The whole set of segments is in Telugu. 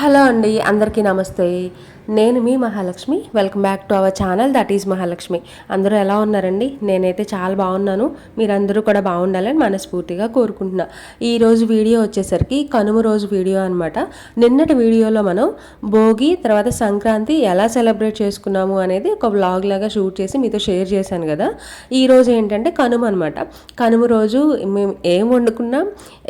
హలో అండి అందరికీ నమస్తే. నేను మీ Mahalakshmi. Welcome back to our channel that is Mahalakshmi. అందరూ ఎలా ఉన్నారండి? నేనైతే చాలా బాగున్నాను. మీరందరూ కూడా బాగుండాలని మనస్ఫూర్తిగా కోరుకుంటున్నా. ఈరోజు వీడియో వచ్చేసరికి కనుమ రోజు వీడియో అనమాట నిన్నటి వీడియోలో మనం భోగి తర్వాత సంక్రాంతి ఎలా సెలబ్రేట్ చేసుకున్నాము అనేది ఒక వ్లాగ్ లాగా షూట్ చేసి మీతో షేర్ చేశాను కదా. ఈరోజు ఏంటంటే కనుమ అనమాట కనుమ రోజు మేము ఏం వండుకున్నాం?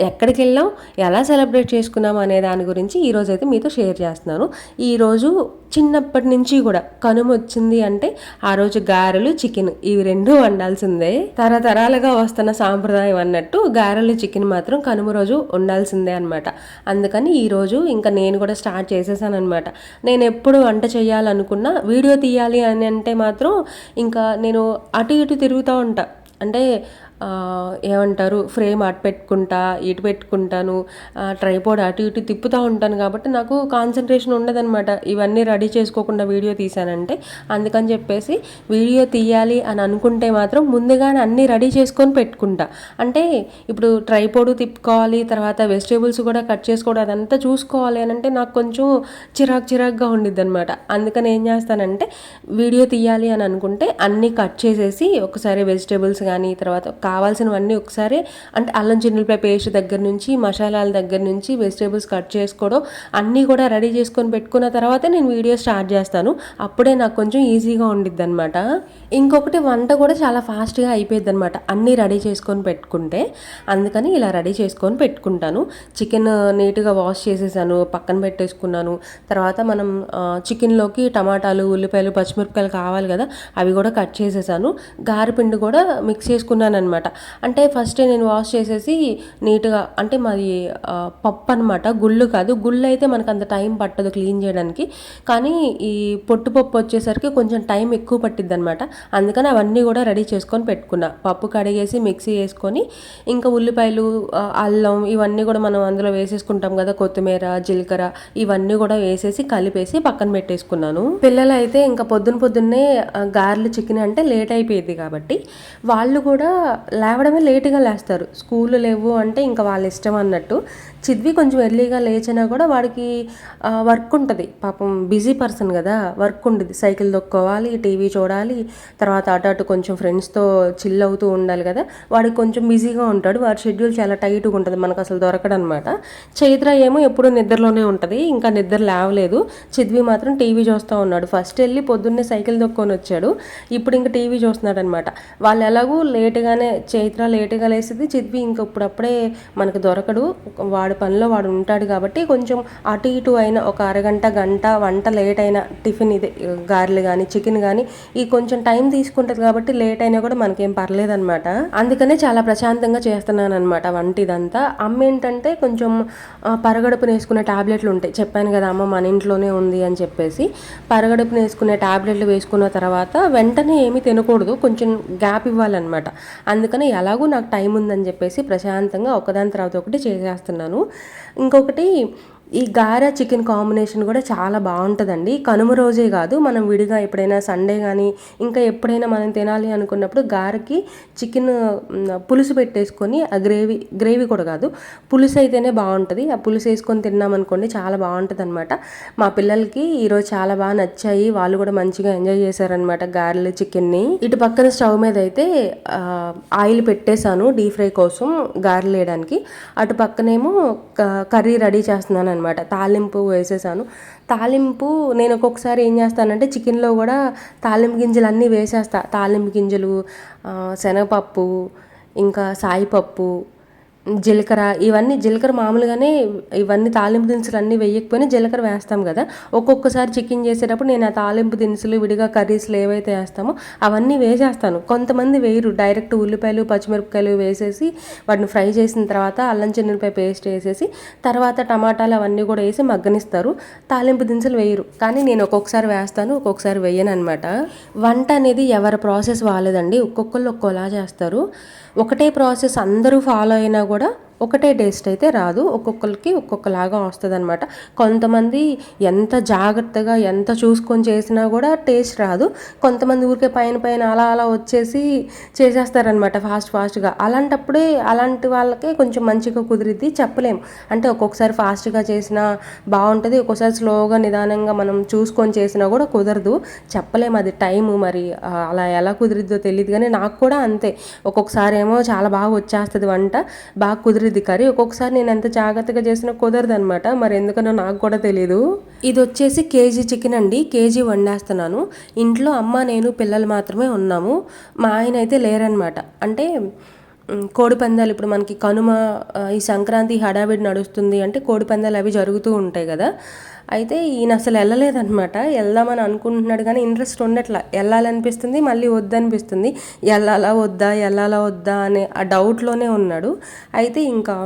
ఎక్కడికి వెళ్ళాం ఎలా సెలబ్రేట్ చేసుకున్నాం అనే దాని గురించి ఈరోజు అయితే మీతో షేర్ చేస్తున్నాను. ఈరోజు చిన్నప్పటి నుంచి కూడా కనుమ వచ్చింది అంటే ఆ రోజు గారెలు చికెన్ ఇవి రెండు వండాల్సిందే. తరతరాలుగా వస్తున్న సాంప్రదాయం అన్నట్టు గారెలు చికెన్ మాత్రం కనుమ రోజు వండాల్సిందే అనమాట అందుకని ఈరోజు ఇంకా నేను కూడా స్టార్ట్ చేసేసాను అనమాట నేను ఎప్పుడు వంట చేయాలనుకున్నా వీడియో తీయాలి అని అంటే మాత్రం ఇంకా నేను అటు ఇటు తిరుగుతూ ఉంటా. అంటే ఏమంటారు ఫ్రేమ్ అటు పెట్టుకుంటా ఇటు పెట్టుకుంటాను ట్రైపోడ్ అటు ఇటు తిప్పుతూ ఉంటాను కాబట్టి నాకు కాన్సన్ట్రేషన్ ఉండదనమాట ఇవన్నీ రెడీ చేసుకోకుండా వీడియో తీశానంటే అందుకని చెప్పేసి వీడియో తీయాలి అని అనుకుంటే మాత్రం ముందుగానే అన్నీ రెడీ చేసుకొని పెట్టుకుంటా. అంటే ఇప్పుడు ట్రైపోడ్ తిప్పుకోవాలి తర్వాత వెజిటేబుల్స్ కూడా కట్ చేసుకోవడం అదంతా చూసుకోవాలి అని అంటే నాకు కొంచెం చిరాకు చిరాకుగా ఉండిద్ది అనమాట అందుకని ఏం చేస్తానంటే వీడియో తీయాలి అని అనుకుంటే అన్నీ కట్ చేసేసి ఒకసారి వెజిటేబుల్స్ కానీ తర్వాత కావాల్సినవన్నీ ఒకసారి అంటే అల్లం చిన్నులపై పేస్ట్ దగ్గర నుంచి మసాలాల దగ్గర నుంచి వెజిటేబుల్స్ కట్ చేసుకోవడం అన్నీ కూడా రెడీ చేసుకొని పెట్టుకున్న తర్వాత నేను వీడియో స్టార్ట్ చేస్తాను. అప్పుడే నాకు కొంచెం ఈజీగా ఉండిద్ది అనమాట ఇంకొకటి వంట కూడా చాలా ఫాస్ట్గా అయిపోయింది అనమాట అన్నీ రెడీ చేసుకొని పెట్టుకుంటే అందుకని ఇలా రెడీ చేసుకొని పెట్టుకుంటాను. చికెన్ నీట్గా వాష్ చేసేసాను పక్కన పెట్టేసుకున్నాను. తర్వాత మనం చికెన్లోకి టమాటాలు ఉల్లిపాయలు పచ్చిమిరపకాయలు కావాలి కదా అవి కూడా కట్ చేసేసాను. గారెపిండి కూడా మిక్స్ చేసుకున్నాను అనమాట అంటే ఫస్ట్ నేను వాష్ చేసేసి నీట్గా అంటే మాది పప్పు అనమాట గుళ్ళు కాదు. గుళ్ళు అయితే మనకు అంత టైం పట్టదు క్లీన్ చేయడానికి. కానీ ఈ పొట్టు పప్పు వచ్చేసరికి కొంచెం టైం ఎక్కువ పట్టిద్ది అనమాట అందుకని అవన్నీ కూడా రెడీ చేసుకొని పెట్టుకున్నా. పప్పు కడిగేసి మిక్సీ వేసుకొని ఇంకా ఉల్లిపాయలు అల్లం ఇవన్నీ కూడా మనం అందులో వేసేసుకుంటాం కదా. కొత్తిమీర జీలకర్ర ఇవన్నీ కూడా వేసేసి కలిపేసి పక్కన పెట్టేసుకున్నాను. పిల్లలు అయితే ఇంకా పొద్దున పొద్దున్నే గార్లు గారెలు చికెన్ అంటే లేట్ అయిపోయేది కాబట్టి వాళ్ళు కూడా లేవడమే లేటుగా లేస్తారు. స్కూల్ లేవు అంటే ఇంకా వాళ్ళ ఇష్టం అన్నట్టు. చిద్వి కొంచెం ఎర్లీగా లేచినా కూడా వాడికి వర్క్ ఉంటుంది. పాపం బిజీ పర్సన్ కదా వర్క్ ఉంటుంది సైకిల్ దొక్కోవాలి టీవీ చూడాలి తర్వాత అటు అటు కొంచెం ఫ్రెండ్స్తో చిల్ అవుతూ ఉండాలి కదా. వాడికి కొంచెం బిజీగా ఉంటాడు. వాడి షెడ్యూల్ చాలా టైట్గా ఉంటుంది. మనకు అసలు దొరకడనమాట. చైత్ర ఏమో ఎప్పుడూ నిద్రలోనే ఉంటుంది. ఇంకా నిద్ర లేవలేదు. చిద్వి మాత్రం టీవీ చూస్తూ ఉన్నాడు. ఫస్ట్ వెళ్ళి పొద్దున్నే సైకిల్ దొక్కొని వచ్చాడు. ఇప్పుడు ఇంకా టీవీ చూస్తున్నాడు అనమాట వాళ్ళు ఎలాగూ లేటుగానే చైత్ర లేటుగా లేసింది చిద్వి ఇంక ఇప్పుడప్పుడే మనకు దొరకడు. వాడు వాడి పనిలో వాడు ఉంటాడు కాబట్టి కొంచెం అటు ఇటు అయిన ఒక అరగంట గంట వంట లేట్ అయిన టిఫిన్ ఇది గారెలు కానీ చికెన్ కానీ ఈ కొంచెం టైం తీసుకుంటుంది కాబట్టి లేట్ అయినా కూడా మనకేం పర్లేదనమాట అందుకనే చాలా ప్రశాంతంగా చేస్తున్నాను అనమాట వంట ఇదంతా అమ్మ ఏంటంటే కొంచెం ఆ, పరగడుపున వేసుకునే టాబ్లెట్లు ఉంటాయి. చెప్పాను కదా అమ్మ మన ఇంట్లోనే ఉంది అని చెప్పేసి. పరగడుపున వేసుకునే టాబ్లెట్లు వేసుకున్న తర్వాత వెంటనే ఏమీ తినకూడదు. కొంచెం గ్యాప్ ఇవ్వాలన్నమాట. అందుకని ఎలాగో నాకు టైం ఉందని చెప్పేసి ప్రశాంతంగా ఒకదాని తర్వాత ఒకటి చేసేస్తున్నాను. ఇంకొకటి ఈ గారె చికెన్ కాంబినేషన్ కూడా చాలా బాగుంటుందండి. కనుమ రోజే కాదు మనం విడిగా ఎప్పుడైనా సండే కానీ ఇంకా ఎప్పుడైనా మనం తినాలి అనుకున్నప్పుడు గారకి చికెన్ పులుసు పెట్టేసుకొని ఆ గ్రేవీ గ్రేవీ కూడా కాదు పులుసు అయితేనే బాగుంటుంది. ఆ పులుసు వేసుకొని తిన్నామనుకోండి చాలా బాగుంటుంది అనమాట మా పిల్లలకి ఈరోజు చాలా బాగా నచ్చాయి. వాళ్ళు కూడా మంచిగా ఎంజాయ్ చేశారనమాట గారెలు చికెన్ని. ఇటు పక్కన స్టవ్ మీద అయితే ఆయిల్ పెట్టేశాను డీప్ ఫ్రై కోసం గారెలు వేయడానికి. అటు పక్కనేమో క- కర్రీ రెడీ చేస్తున్నాను అనమాట. తాలింపు వేసేసాను. తాలింపు నేను ఒక్కొక్కసారి ఏం చేస్తానంటే చికెన్లో కూడా తాలింపు గింజలు అన్నీ వేసేస్తా. తాలింపు గింజలు శనగపప్పు ఇంకా సాయిపప్పు జీలకర్ర ఇవన్నీ జీలకర్ర మామూలుగానే ఇవన్నీ తాలింపు దినుసులు అన్నీ వేయకపోయినా జీలకర్ర వేస్తాం కదా. ఒక్కొక్కసారి చికెన్ చేసేటప్పుడు నేను ఆ తాలింపు దినుసులు విడిగా కర్రీస్లు ఏవైతే వేస్తామో అవన్నీ వేసేస్తాను. కొంతమంది వేయరు. డైరెక్ట్ ఉల్లిపాయలు పచ్చిమిరపకాయలు వేసేసి వాటిని ఫ్రై చేసిన తర్వాత అల్లం చిన్నపాయ పేస్ట్ వేసేసి తర్వాత టమాటాలు అవన్నీ కూడా వేసి మగ్గనిస్తారు. తాలింపు దినుసులు వేయరు. కానీ నేను ఒక్కొక్కసారి వేస్తాను ఒక్కొక్కసారి వేయను అనమాట వంట అనేది ఎవరి ప్రాసెస్ వాళ్ళదండి. ఒక్కొక్కళ్ళు ఒక్కోలా చేస్తారు. ఒకటే ప్రాసెస్ అందరూ ఫాలో అయినా కూడా ఒకటే టేస్ట్ అయితే రాదు. ఒక్కొక్కరికి ఒక్కొక్కలాగా వస్తుంది అనమాట కొంతమంది ఎంత జాగ్రత్తగా ఎంత చూసుకొని చేసినా కూడా టేస్ట్ రాదు. కొంతమంది ఊరికే పైన పైన అలా అలా వచ్చేసి చేసేస్తారనమాట ఫాస్ట్ ఫాస్ట్గా. అలాంటప్పుడే అలాంటి వాళ్ళకే కొంచెం మంచిగా కుదిరిద్ది. చెప్పలేం. అంటే ఒక్కొక్కసారి ఫాస్ట్గా చేసినా బాగుంటుంది. ఒక్కొక్కసారి స్లోగా నిదానంగా మనం చూసుకొని చేసినా కూడా కుదరదు. చెప్పలేము అది టైము మరి అలా ఎలా కుదిరిద్దో తెలియదు కానీ నాకు కూడా అంతే. ఒక్కొక్కసారి ఏమో చాలా బాగా వచ్చేస్తుంది వంట. బాగా కుదిరిద్ది కర్రీ. ఒక్కొక్కసారి నేను ఎంత జాగ్రత్తగా చేసినా కుదరదు అనమాట మరి ఎందుకనో నాకు కూడా తెలియదు ఇది వచ్చేసి కేజీ చికెన్ అండి. కేజీ వండేస్తున్నాను. ఇంట్లో అమ్మ నేను పిల్లలు మాత్రమే ఉన్నాము. మా ఆయన అయితే లేరనమాట అంటే కోడి పందాలు ఇప్పుడు మనకి కనుమ ఈ సంక్రాంతి హడావిడి నడుస్తుంది అంటే కోడి పందాలు అవి జరుగుతూ ఉంటాయి కదా. అయితే ఈయన అసలు వెళ్ళలేదనమాట వెళ్దామని అనుకుంటున్నాడు కానీ ఇంట్రెస్ట్ ఉండట్లా. వెళ్ళాలనిపిస్తుంది మళ్ళీ వద్దనిపిస్తుంది. వెళ్ళాలా వద్దా వెళ్ళాలా వద్దా అనే ఆ డౌట్లోనే ఉన్నాడు. అయితే ఇంకా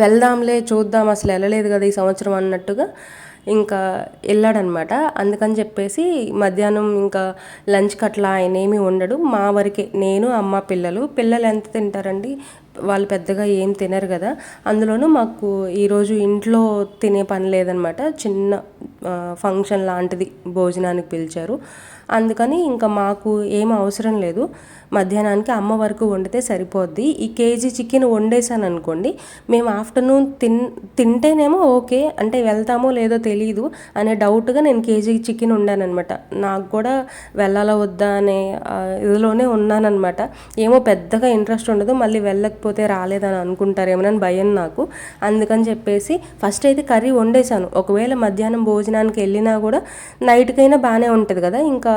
వెళ్దాంలే చూద్దాం అసలు వెళ్ళలేదు కదా ఈ సంవత్సరం అన్నట్టుగా. ఇంకా వెళ్ళాడనమాట. అందుకని చెప్పేసి మధ్యాహ్నం ఇంకా లంచ్ అట్లా ఆయన ఏమీ ఉండడు. మా వరకే. నేను అమ్మ పిల్లలు. పిల్లలు ఎంత తింటారండి? వాళ్ళు పెద్దగా ఏం తినరు కదా. అందులోనూ మాకు ఈరోజు ఇంట్లో తినే పని లేదనమాట. చిన్న ఫంక్షన్ లాంటిది భోజనానికి పిలిచారు. అందుకని ఇంకా మాకు ఏం అవసరం లేదు. మధ్యాహ్నానికి అమ్మ వరకు వండితే సరిపోద్ది. ఈ కేజీ చికెన్ వండేసాను అనుకోండి మేము ఆఫ్టర్నూన్ తిన్ తింటేనేమో ఓకే అంటే వెళ్తామో లేదో తెలియదు అనే డౌట్గా నేను కేజీ చికెన్ వండానమాట నాకు కూడా వెళ్ళాలా వద్దా అనే ఇదిలోనే ఉన్నానన్నమాట. ఏమో పెద్దగా ఇంట్రెస్ట్ ఉండదు మళ్ళీ వెళ్ళకపోతే రాలేదని అనుకుంటారేమోనని భయం నాకు. అందుకని చెప్పేసి ఫస్ట్ అయితే కర్రీ వండేసాను ఒకవేళ మధ్యాహ్నం భోజనానికి వెళ్ళినా కూడా నైట్కైనా బాగానే ఉంటుంది కదా ఇంకా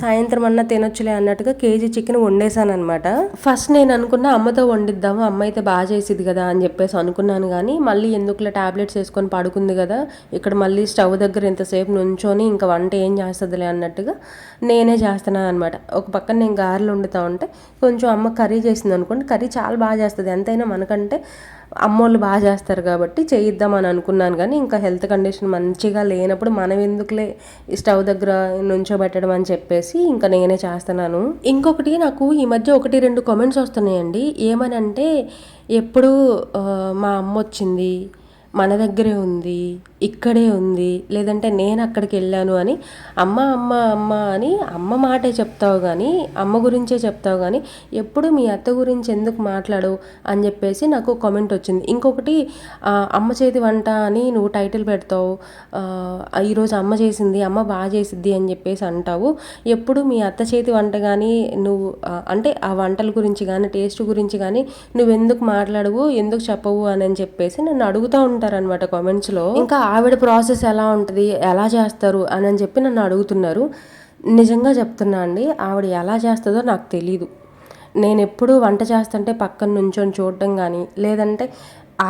సాయంత్రం అన్నా తినొచ్చులే అన్నట్టుగా కేజీ చికెన్ వండేసాను అనమాట ఫస్ట్ నేను అనుకున్న అమ్మతో వండిద్దాము అమ్మ అయితే బాగా చేసిద్ది కదా అని చెప్పేసి అనుకున్నాను కానీ మళ్ళీ ఎందుకులే టాబ్లెట్స్ వేసుకొని పడుకుంది కదా ఇక్కడ మళ్ళీ స్టవ్ దగ్గర ఇంతసేపు నుంచొని ఇంకా వంట ఏం చేస్తుందిలే అన్నట్టుగా నేనే చేస్తున్నాను అనమాట ఒక పక్కన నేను గారెలు వండుతా ఉంటే కొంచెం అమ్మ కర్రీ చేసింది అనుకోండి కర్రీ చాలా బాగా చేస్తుంది. ఎంతైనా మనకంటే అమ్మోళ్ళు బాగా చేస్తారు కాబట్టి చేయిద్దామని అనుకున్నాను కానీ ఇంకా హెల్త్ కండిషన్ మంచిగా లేనప్పుడు మనం ఎందుకులే స్టవ్ దగ్గర నుంచోబెట్టడం అని చెప్పేసి ఇంకా నేనే చేస్తున్నాను. ఇంకొకటి నాకు ఈ మధ్య ఒకటి రెండు కామెంట్స్ వస్తున్నాయండి. ఏమని అంటే ఎప్పుడు మా అమ్మ వచ్చింది మన దగ్గరే ఉంది ఇక్కడే ఉంది లేదంటే నేను అక్కడికి వెళ్ళాను అని అమ్మ అమ్మ అమ్మ అని అమ్మ మాటే చెప్తావు కానీ అమ్మ గురించే చెప్తావు కానీ ఎప్పుడు మీ అత్త గురించి ఎందుకు మాట్లాడు అని చెప్పేసి నాకు కామెంట్ వచ్చింది. ఇంకొకటి అమ్మ చేతి వంట అని నువ్వు టైటిల్ పెడతావు ఈరోజు అమ్మ చేసింది అమ్మ బాగా చేసిద్ది అని చెప్పేసి అంటావు. ఎప్పుడు మీ అత్త చేతి వంట కానీ నువ్వు అంటే ఆ వంటల గురించి కానీ టేస్ట్ గురించి కానీ నువ్వు ఎందుకు మాట్లాడవు ఎందుకు చెప్పవు అని అని చెప్పేసి నన్ను అడుగుతూ ఉంటారనమాట కామెంట్స్లో ఇంకా ఆవిడ ప్రాసెస్ ఎలా ఉంటుంది ఎలా చేస్తారు అని అని చెప్పి నన్ను అడుగుతున్నారు. నిజంగా చెప్తున్నా అండి ఆవిడ ఎలా చేస్తుందో నాకు తెలీదు. నేను ఎప్పుడు వంట చేస్తుంటే పక్కన నుంచొని చూడడం కానీ లేదంటే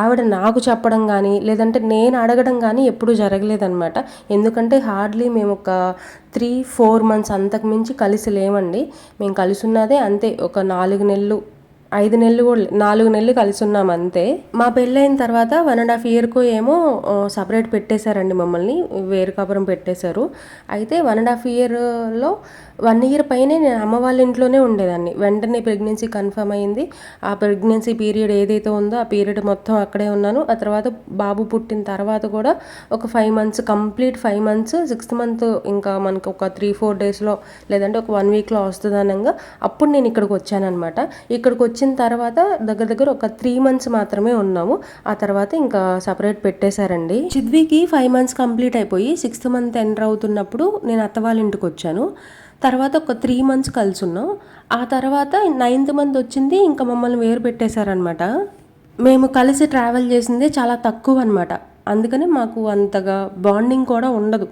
ఆవిడ నాకు చెప్పడం కానీ లేదంటే నేను అడగడం కానీ ఎప్పుడూ జరగలేదనమాట ఎందుకంటే హార్డ్లీ మేము ఒక త్రీ ఫోర్ మంత్స్ అంతకు మించి కలిసి లేమండి. మేము కలిసి ఉన్నదే అంతే ఒక నాలుగు నెలలు ఐదు నెలలు కూడా నాలుగు నెలలు కలిసి ఉన్నాం అంతే. మా పెళ్ళైన తర్వాత వన్ అండ్ హాఫ్ ఇయర్కు ఏమో సపరేట్ పెట్టేశారండి మమ్మల్ని వేరు కాపురం పెట్టేశారు. అయితే వన్ అండ్ హాఫ్ ఇయర్లో వన్ ఇయర్ పైనే నేను అమ్మ వాళ్ళ ఇంట్లోనే ఉండేదాన్ని. వెంటనే ప్రెగ్నెన్సీ కన్ఫర్మ్ అయింది. ఆ ప్రెగ్నెన్సీ పీరియడ్ ఏదైతే ఉందో ఆ పీరియడ్ మొత్తం అక్కడే ఉన్నాను. ఆ తర్వాత బాబు పుట్టిన తర్వాత కూడా ఒక five months complete five months sixth month ఇంకా మనకు ఒక త్రీ ఫోర్ డేస్లో లేదంటే ఒక వన్ వీక్లో వస్తుంది అనగా అప్పుడు నేను ఇక్కడికి వచ్చానమాట ఇక్కడికి వచ్చి వచ్చిన తర్వాత దగ్గర దగ్గర ఒక త్రీ మంత్స్ మాత్రమే ఉన్నాము. ఆ తర్వాత ఇంకా సపరేట్ పెట్టేశారండి. చిద్వికి ఫైవ్ మంత్స్ కంప్లీట్ అయిపోయి సిక్స్త్ మంత్ ఎంటర్ అవుతున్నప్పుడు నేను అత్త వాళ్ళ ఇంటికి వచ్చాను. తర్వాత ఒక త్రీ మంత్స్ కలిసి ఉన్నాం. ఆ తర్వాత నైన్త్ మంత్ వచ్చింది ఇంకా మమ్మల్ని వేరు పెట్టేశారనమాట మేము కలిసి ట్రావెల్ చేసిందే చాలా తక్కువ అనమాట అందుకనే మాకు అంతగా బాండింగ్ కూడా ఉండదు.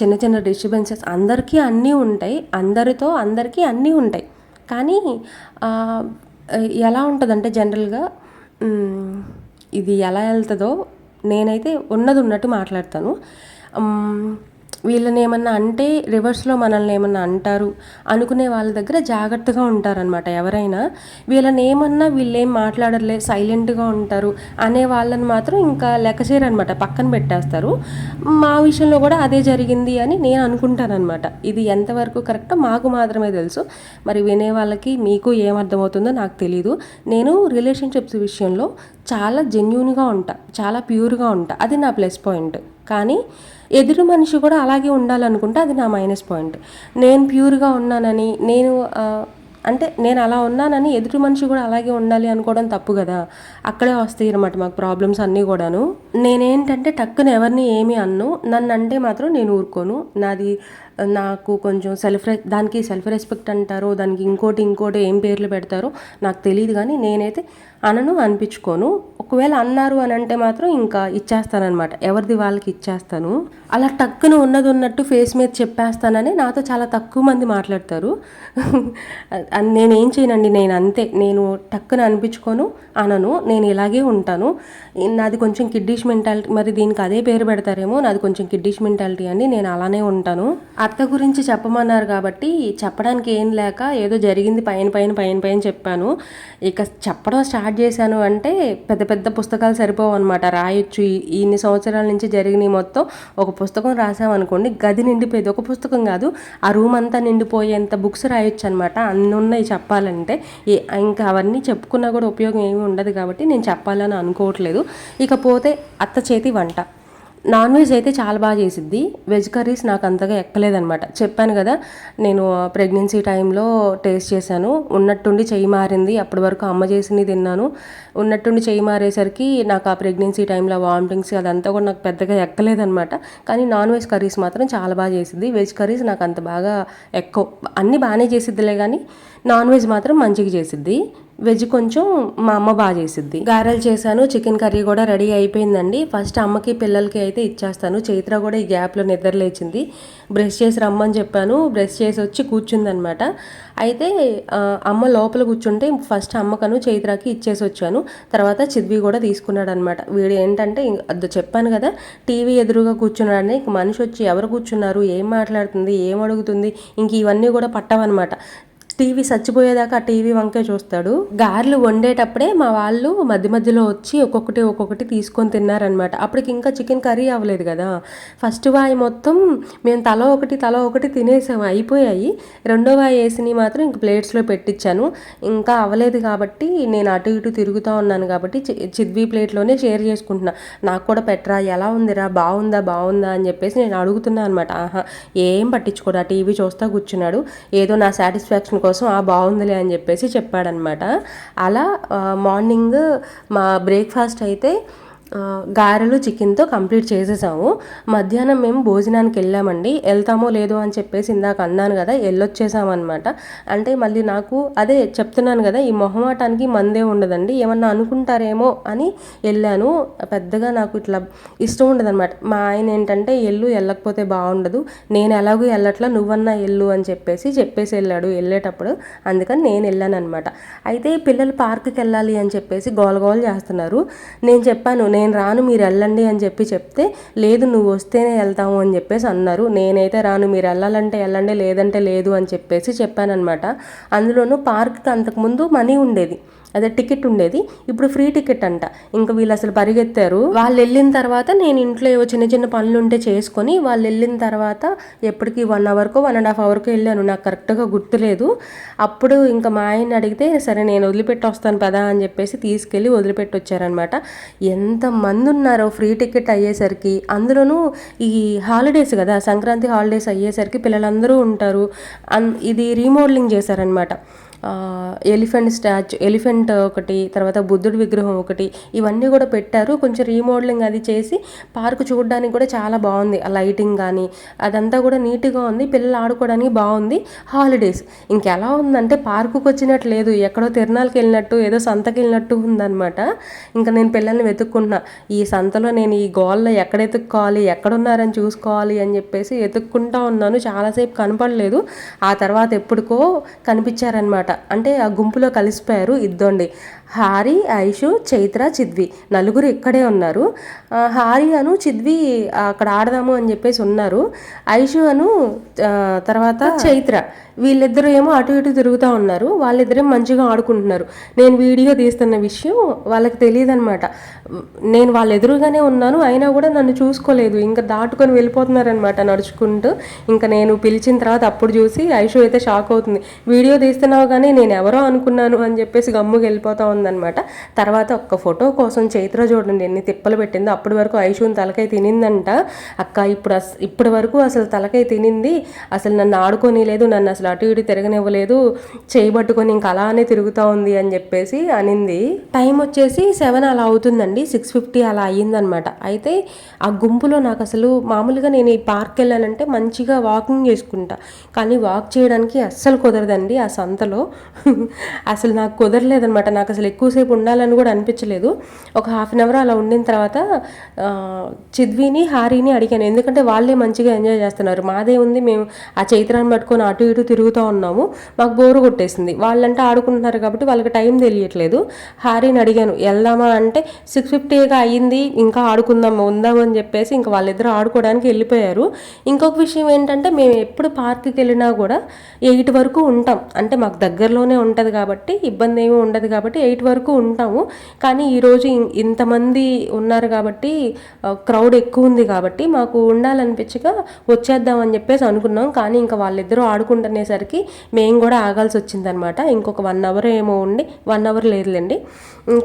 చిన్న చిన్న డిస్టర్బెన్సెస్ అందరికీ అన్నీ ఉంటాయి. అందరితో అందరికీ అన్నీ ఉంటాయి. కానీ ఎలా ఉంటుందంటే జనరల్గా ఇది ఎలా వెళ్తుందో నేనైతే ఉన్నది ఉన్నట్టు మాట్లాడతాను. వీళ్ళని ఏమన్నా అంటే రివర్స్లో మనల్ని ఏమన్నా అంటారు అనుకునే వాళ్ళ దగ్గర జాగ్రత్తగా ఉంటారనమాట ఎవరైనా వీళ్ళని ఏమన్నా వీళ్ళేం మాట్లాడలే సైలెంట్గా ఉంటారు అనే వాళ్ళని మాత్రం ఇంకా లెక్క చేయరనమాట పక్కన పెట్టేస్తారు. మా విషయంలో కూడా అదే జరిగింది అని నేను అనుకుంటానమాట ఇది ఎంతవరకు కరెక్టో మాకు మాత్రమే తెలుసు. మరి వినే వాళ్ళకి మీకు ఏమర్థమవుతుందో నాకు తెలియదు నేను రిలేషన్షిప్స్ విషయంలో చాలా జెన్యున్గా ఉంటా చాలా ప్యూర్గా ఉంటా. అది నా ప్లస్ పాయింట్ కానీ ఎదురు మనిషి కూడా అలాగే ఉండాలనుకుంటే అది నా మైనస్ పాయింట్. నేను ప్యూర్గా ఉన్నానని నేను అంటే నేను అలా ఉన్నానని ఎదుటి మనిషి కూడా అలాగే ఉండాలి అనుకోవడం తప్పు కదా. అక్కడే వస్తాయి అనమాట మాకు ప్రాబ్లమ్స్ అన్నీ కూడాను. నేనేంటంటే టక్కున ఎవరిని ఏమి అన్ను. నన్ను అంటే మాత్రం నేను ఊరుకోను. నాది నాకు కొంచెం సెల్ఫ్ రె దానికి సెల్ఫ్ రెస్పెక్ట్ అంటారో దానికి ఇంకోటి ఇంకోటి ఏం పేర్లు పెడతారో నాకు తెలియదు కానీ నేనైతే అనను అనిపించుకోను. ఒకవేళ అన్నారు అని అంటే మాత్రం ఇంకా ఇచ్చేస్తానమాట ఎవరిది వాళ్ళకి ఇచ్చేస్తాను. అలా టక్కున ఉన్నది ఉన్నట్టు ఫేస్ మీద చెప్పేస్తానని నాతో చాలా తక్కువ మంది మాట్లాడతారు. నేనేం చేయనండి నేను అంతే. నేను టక్కున అనిపించుకోను అనను నేను ఇలాగే ఉంటాను. నాది కొంచెం కిడ్డిష్ మెంటాలిటీ మరి దీనికి అదే పేరు పెడతారేమో నాది కొంచెం కిడ్డిష్ మెంటాలిటీ అని నేను అలానే ఉంటాను. అత్త గురించి చెప్పమన్నారు కాబట్టి చెప్పడానికి ఏం లేక ఏదో జరిగింది పైన పైన పైన పైన చెప్పాను. ఇక చెప్పడం స్టార్ట్ చేశాను అంటే పెద్ద పెద్ద పుస్తకాలు సరిపోవు అనమాట రాయొచ్చు. ఇన్ని సంవత్సరాల నుంచి జరిగినాయి మొత్తం ఒక పుస్తకం రాసామనుకోండి గది నిండిపోయేది. ఒక పుస్తకం కాదు. ఆ రూమ్ అంతా నిండిపోయేంత బుక్స్ రాయొచ్చు అనమాట అన్ని ఉన్నాయి చెప్పాలంటే ఇంకా అవన్నీ చెప్పుకున్నా కూడా ఉపయోగం ఏమి ఉండదు కాబట్టి నేను చెప్పాలని అనుకోవట్లేదు. ఇకపోతే అత్త చేతి వంట. నాన్ వెజ్ అయితే చాలా బాగా చేసిద్ది. వెజ్ కర్రీస్ నాకు అంతగా ఎక్కలేదనమాట చెప్పాను కదా నేను ప్రెగ్నెన్సీ టైంలో టేస్ట్ చేశాను. ఉన్నట్టుండి చెయ్యి మారింది. అప్పటి వరకు అమ్మ చేసింది తిన్నాను. ఉన్నట్టుండి చెయ్యి మారేసరికి నాకు ఆ ప్రెగ్నెన్సీ టైంలో వామిటింగ్స్ అదంతా కూడా నాకు పెద్దగా ఎక్కలేదనమాట కానీ నాన్ వెజ్ కర్రీస్ మాత్రం చాలా బాగా చేసిద్ది. వెజ్ కర్రీస్ నాకు అంత బాగా ఎక్కువ. అన్నీ బాగానే చేసిద్దిలే కానీ నాన్ వెజ్ మాత్రం మంచిగా చేసిద్ది. వెజ్ కొంచెం మా అమ్మ బాగా చేసిద్ది. గారెలు చేశాను చికెన్ కర్రీ కూడా రెడీ అయిపోయిందండి. ఫస్ట్ అమ్మకి పిల్లలకి అయితే ఇచ్చేస్తాను. చైత్ర కూడా ఈ గ్యాప్లో నిద్ర లేచింది. బ్రష్ చేసి రమ్మని చెప్పాను. బ్రష్ చేసి వచ్చి కూర్చుందనమాట. అయితే అమ్మ లోపల కూర్చుంటే ఫస్ట్ అమ్మకను చైత్రకి ఇచ్చేసి వచ్చాను. తర్వాత చిద్వి కూడా తీసుకున్నాడు అనమాట వీడు ఏంటంటే అది చెప్పాను కదా టీవీ ఎదురుగా కూర్చున్నాడని మనిషి వచ్చి ఎవరు కూర్చున్నారు ఏం మాట్లాడుతుంది ఏం అడుగుతుంది ఇంక ఇవన్నీ కూడా పట్టవన్నమాట టీవీ చచ్చిపోయేదాకా ఆ టీవీ వంకే చూస్తాడు. గారెలు వండేటప్పుడే మా వాళ్ళు మధ్య మధ్యలో వచ్చి ఒక్కొక్కటి ఒక్కొక్కటి తీసుకొని తిన్నారనమాట అప్పటికి ఇంకా చికెన్ కర్రీ అవ్వలేదు కదా. ఫస్ట్ వాయి మొత్తం మేము తల ఒకటి తల ఒకటి తినేసాము. అయిపోయాయి. రెండో వాయి వేసినవి మాత్రం ఇంక ప్లేట్స్లో పెట్టించాను ఇంకా అవ్వలేదు కాబట్టి నేను అటు ఇటు తిరుగుతూ ఉన్నాను కాబట్టి చి- చిద్వి ప్లేట్లోనే షేర్ చేసుకుంటున్నా. నాకు కూడా పెట్టరా ఎలా ఉందిరా బాగుందా బాగుందా అని చెప్పేసి నేను అడుగుతున్నా అనమాట ఆహా ఏం పట్టించుకోడు. ఆ టీవీ చూస్తా కూర్చున్నాడు. ఏదో నా సాటిస్ఫాక్షన్ కోసం కోసం ఆ బాగుందిలే అని చెప్పేసి చెప్పాడనమాట. అలా మార్నింగ్ మా బ్రేక్ఫాస్ట్ అయితే గారెలు చికెన్తో కంప్లీట్ చేసేసాము. మధ్యాహ్నం మేము భోజనానికి వెళ్ళామండి. వెళ్తామో లేదో అని చెప్పేసి ఇందాక అన్నాను కదా వెళ్ళొచ్చేసామన్నమాట. అంటే మళ్ళీ నాకు అదే చెప్తున్నాను కదా ఈ మొహమాటానికి మందే ఉండదండి. ఏమన్నా అనుకుంటారేమో అని వెళ్ళాను. పెద్దగా నాకు ఇట్లా ఇష్టం ఉండదన్నమాట. మా ఆయన ఏంటంటే ఎల్లు వెళ్ళకపోతే బాగుండదు. నేను ఎలాగూ వెళ్ళట్లా నువ్వన్నా ఎల్లు అని చెప్పేసి చెప్పేసి వెళ్ళాడు వెళ్ళేటప్పుడు. అందుకని నేను వెళ్ళాను అనమాట అయితే పిల్లలు పార్క్కి వెళ్ళాలి అని చెప్పేసి గోల గోల చేస్తున్నారు. నేను చెప్పాను నేను నేను రాను మీరు వెళ్ళండి అని చెప్పి చెప్తే లేదు నువ్వు వస్తేనే వెళ్తాము అని చెప్పేసి అన్నారు. నేనైతే రాను మీరు వెళ్ళాలంటే వెళ్ళండి లేదంటే లేదు అని చెప్పేసి చెప్పానమాట అందులోనూ పార్క్కి అంతకుముందు మనీ ఉండేది. అదే టికెట్ ఉండేది. ఇప్పుడు ఫ్రీ టికెట్ అంట. ఇంకా వీళ్ళు అసలు పరిగెత్తారు. వాళ్ళు వెళ్ళిన తర్వాత నేను ఇంట్లో ఏవో చిన్న చిన్న పనులు ఉంటే చేసుకొని వాళ్ళు వెళ్ళిన తర్వాత ఎప్పటికీ వన్ అవర్కో వన్ అండ్ హాఫ్ అవర్కో వెళ్ళాను. నాకు కరెక్ట్గా గుర్తులేదు. అప్పుడు ఇంకా మా ఆయన అడిగితే సరే నేను వదిలిపెట్టి వస్తాను పదా అని చెప్పేసి తీసుకెళ్ళి వదిలిపెట్టి వచ్చారనమాట ఎంతమంది ఉన్నారో ఫ్రీ టికెట్ అయ్యేసరికి. అందులోనూ ఈ హాలిడేస్ కదా సంక్రాంతి హాలిడేస్ అయ్యేసరికి పిల్లలందరూ ఉంటారు. అన్ ఇది రీమోడలింగ్ చేశారనమాట. ఎలిఫెంట్ స్టాచ్యూ ఎలిఫెంట్ ఒకటి తర్వాత బుద్ధుడి విగ్రహం ఒకటి ఇవన్నీ కూడా పెట్టారు. కొంచెం రీమోడలింగ్ అది చేసి పార్క్ చూడడానికి కూడా చాలా బాగుంది. ఆ లైటింగ్ కానీ అదంతా కూడా నీట్గా ఉంది. పిల్లలు ఆడుకోవడానికి బాగుంది. హాలిడేస్ ఇంకెలా ఉందంటే పార్కుకి వచ్చినట్టు లేదు. ఎక్కడో తిరణాలకి వెళ్ళినట్టు ఏదో సంతకి వెళ్ళినట్టు ఉందనమాట ఇంకా నేను పిల్లల్ని వెతుక్కుంటున్నా. ఈ సంతలో నేను ఈ గోల్లో ఎక్కడ ఎత్తుక్కోవాలి ఎక్కడున్నారని చూసుకోవాలి అని చెప్పేసి వెతుక్కుంటా ఉన్నాను. చాలాసేపు కనపడలేదు. ఆ తర్వాత ఎప్పుడుకో కనిపించారనమాట అంటే ఆ గుంపులో కలిసిపోయారు ఇద్దండి. హారి ఐషు చైత్ర చిద్వి నలుగురు ఇక్కడే ఉన్నారు. హారి అను చిద్వి అక్కడ ఆడదాము అని చెప్పేసి ఉన్నారు. ఐషు అను తర్వాత చైత్ర. వీళ్ళిద్దరూ ఏమో అటు ఇటు తిరుగుతూ ఉన్నారు. వాళ్ళిద్దరేమో మంచిగా ఆడుకుంటున్నారు. నేను వీడియో తీస్తున్న విషయం వాళ్ళకి తెలియదు అనమాట నేను వాళ్ళ ఎదురుగానే ఉన్నాను. అయినా కూడా నన్ను చూసుకోలేదు. ఇంకా దాటుకొని వెళ్ళిపోతున్నారనమాట నడుచుకుంటూ. ఇంకా నేను పిలిచిన తర్వాత అప్పుడు చూసి ఐషు అయితే షాక్ అవుతుంది. వీడియో తీస్తున్నావు కానీ నేను ఎవరో అనుకున్నాను అని చెప్పేసి గమ్ముకి వెళ్ళిపోతా ఉందనమాట తర్వాత ఒక్క ఫోటో కోసం చైత్ర చూడండి ఎన్ని తిప్పలు పెట్టిందో. అప్పటి వరకు ఐషుని తలకై తినిందంట. అక్క ఇప్పుడు అస్ ఇప్పటి వరకు అసలు తలకై తినింది. అసలు నన్ను ఆడుకొని లేదు నన్ను అసలు అటు ఇటు తిరగనివ్వలేదు. చేయబట్టుకొని ఇంకా అలానే తిరుగుతూ ఉంది అని చెప్పేసి అనింది. టైం వచ్చేసి సెవెన్ అలా అవుతుందండి. సిక్స్ ఫిఫ్టీ అలా అయ్యిందనమాట అయితే ఆ గుంపులో నాకు అసలు మామూలుగా నేను ఈ పార్క్ వెళ్ళానంటే మంచిగా వాకింగ్ చేసుకుంటా. కానీ వాక్ చేయడానికి అస్సలు కుదరదండి ఆ సంతలో. అసలు నాకు కుదరలేదనమాట నాకు అసలు ఎక్కువసేపు ఉండాలని కూడా అనిపించలేదు. ఒక హాఫ్ అన్ అవర్ అలా ఉండిన తర్వాత చిద్విని హారీని అడిగాను. ఎందుకంటే వాళ్ళే మంచిగా ఎంజాయ్ చేస్తున్నారు. మాదే ఉంది మేము ఆ చైత్రాన్ని పట్టుకొని అటు ఇటు తిరుగుతూ ఉన్నాము. మాకు బోరు కొట్టేసింది. వాళ్ళంటే ఆడుకుంటున్నారు కాబట్టి వాళ్ళకి టైం తెలియట్లేదు. హారిని అడిగాను వెళ్దామా? అంటే సిక్స్ ఫిఫ్టీగా అయ్యింది ఇంకా ఆడుకుందాం ఉందామని చెప్పేసి ఇంకా వాళ్ళిద్దరూ ఆడుకోవడానికి వెళ్ళిపోయారు. ఇంకొక విషయం ఏంటంటే మేము ఎప్పుడు పార్క్కి వెళ్ళినా కూడా ఎయిట్ వరకు ఉంటాం. అంటే మాకు దగ్గరలోనే ఉంటుంది కాబట్టి ఇబ్బంది ఏమీ ఉండదు కాబట్టి ఎయిట్ వరకు ఉంటాము. కానీ ఈరోజు ఇంతమంది ఉన్నారు కాబట్టి క్రౌడ్ ఎక్కువ ఉంది కాబట్టి మాకు ఉండాలనిపించగా వచ్చేద్దాం అని చెప్పేసి అనుకున్నాం. కానీ ఇంకా వాళ్ళిద్దరూ ఆడుకుంటునేసరికి మేము కూడా ఆగాల్సి వచ్చిందనమాట. ఇంకొక వన్ అవర్ ఏమో ఉండి వన్ అవర్ లేదులేండి.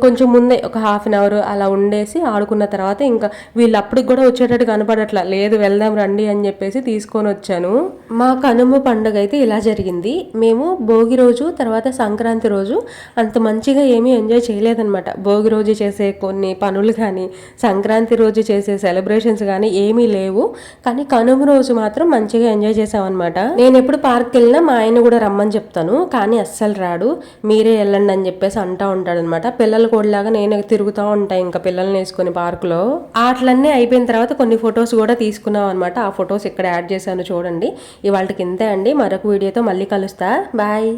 కొంచెం ముందే ఒక హాఫ్ అన్ అవర్ అలా ఉండేసి ఆడుకున్న తర్వాత ఇంకా వీళ్ళు అప్పటికి కూడా వచ్చేటట్టు కనపడట్లా. లేదు వెళ్దాం రండి అని చెప్పేసి తీసుకొని వచ్చాను. మా కనుమ పండుగ అయితే ఇలా జరిగింది. మేము భోగి రోజు తర్వాత సంక్రాంతి రోజు అంత మంచిగా ఏమీ ఎంజాయ్ చేయలేదన్నమాట. భోగి రోజు చేసే కొన్ని పనులు కానీ సంక్రాంతి రోజు చేసే సెలబ్రేషన్స్ కానీ ఏమీ లేవు. కానీ కనుమ రోజు మాత్రం మంచిగా ఎంజాయ్ చేసామన్నమాట నేను ఎప్పుడు పార్క్ వెళ్ళినా మా ఆయన కూడా రమ్మని చెప్తాను. కానీ అస్సలు రాడు. మీరే వెళ్ళండి అని చెప్పేసి అంటా ఉంటాడనమాట పిల్లల కోడిలాగా నేను తిరుగుతూ ఉంటాయి ఇంకా పిల్లల్ని వేసుకొని పార్కులో ఆటలన్నీ అయిపోయిన తర్వాత కొన్ని ఫొటోస్ కూడా తీసుకున్నాం అనమాట ఆ ఫొటోస్ ఇక్కడ యాడ్ చేశాను చూడండి. ఇవాళకి ఇంతే అండి. మరొక వీడియోతో మళ్ళీ కలుస్తా. బాయ్